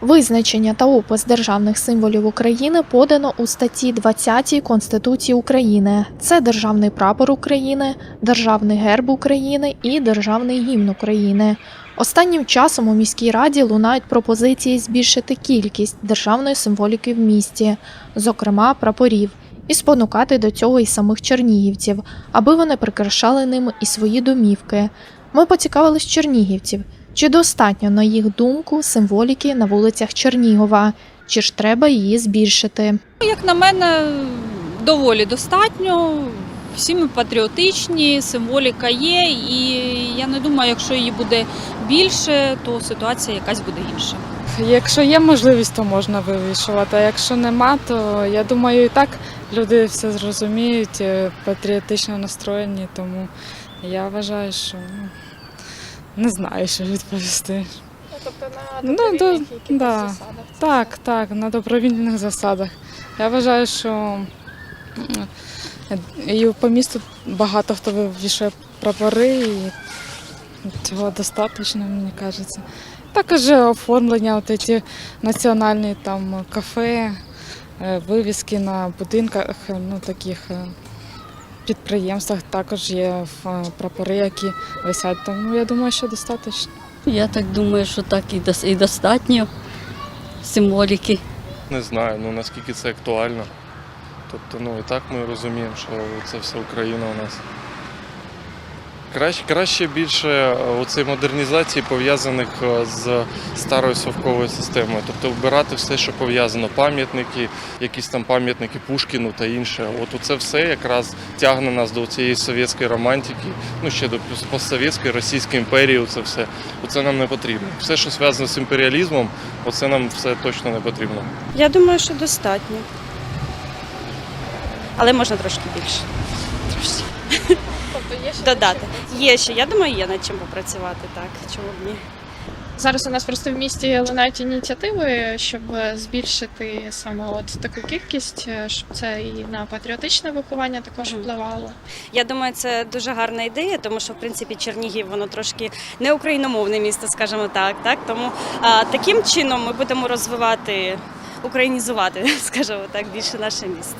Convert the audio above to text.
Визначення та опис державних символів України подано у статті 20 Конституції України. Це державний прапор України, державний герб України і державний гімн України. Останнім часом у міській раді лунають пропозиції збільшити кількість державної символіки в місті, зокрема прапорів, і спонукати до цього і самих чернігівців, аби вони прикрашали ними і свої домівки. Ми поцікавились чернігівців, чи достатньо, на їх думку, символіки на вулицях Чернігова, чи ж треба її збільшити. Як на мене, доволі достатньо. Всі ми патріотичні, символіка є, і я не думаю, якщо її буде більше, то ситуація якась буде інша. Якщо є можливість, то можна вивішувати. А якщо нема, то я думаю, і так люди все зрозуміють, е, патріотично настроєні, тому я вважаю, що ну, не знаю, що відповісти. Тобто Ну, добровільних до- да. засадах Так, так, на добровільних засадах. Я вважаю, що і по місту багато хто вивішує прапори, і цього достатньо, мені кажеться. Також оформлення, от ці національні там кафе, е, вивіски на будинках, е, ну таких е, підприємствах також є е, прапори, які висять. Тому я думаю, що достатньо. Я так думаю, що так і і достатньо символіки. Не знаю, ну наскільки це актуально. Тобто, ну і так ми розуміємо, що це все Україна у нас. Краще, краще більше е, оцей модернізації пов'язаних е, з старою совковою системою. Тобто вбирати все, що пов'язано, пам'ятники, якісь там пам'ятники Пушкіну та інше. От це все якраз тягне нас до цієї совєтської романтики, ну ще до постсовєтської Російської імперії. Це все. Оце нам не потрібно. Все, що зв'язано з імперіалізмом, оце нам все точно не потрібно. Я думаю, що достатньо. Але можна трошки більше. Тобто є Додати. Є ще, я думаю, є над чим попрацювати, так. Чому б ні? Зараз у нас просто в місті лунають ініціативи, щоб збільшити саме от таку кількість, е, щоб це і на патріотичне виховання також впливало. Я думаю, це дуже гарна ідея, тому що в принципі Чернігів воно трошки не україномовне місто, скажімо так. так? Тому а, таким чином ми будемо розвивати, українізувати, скажімо так, більше наше місто.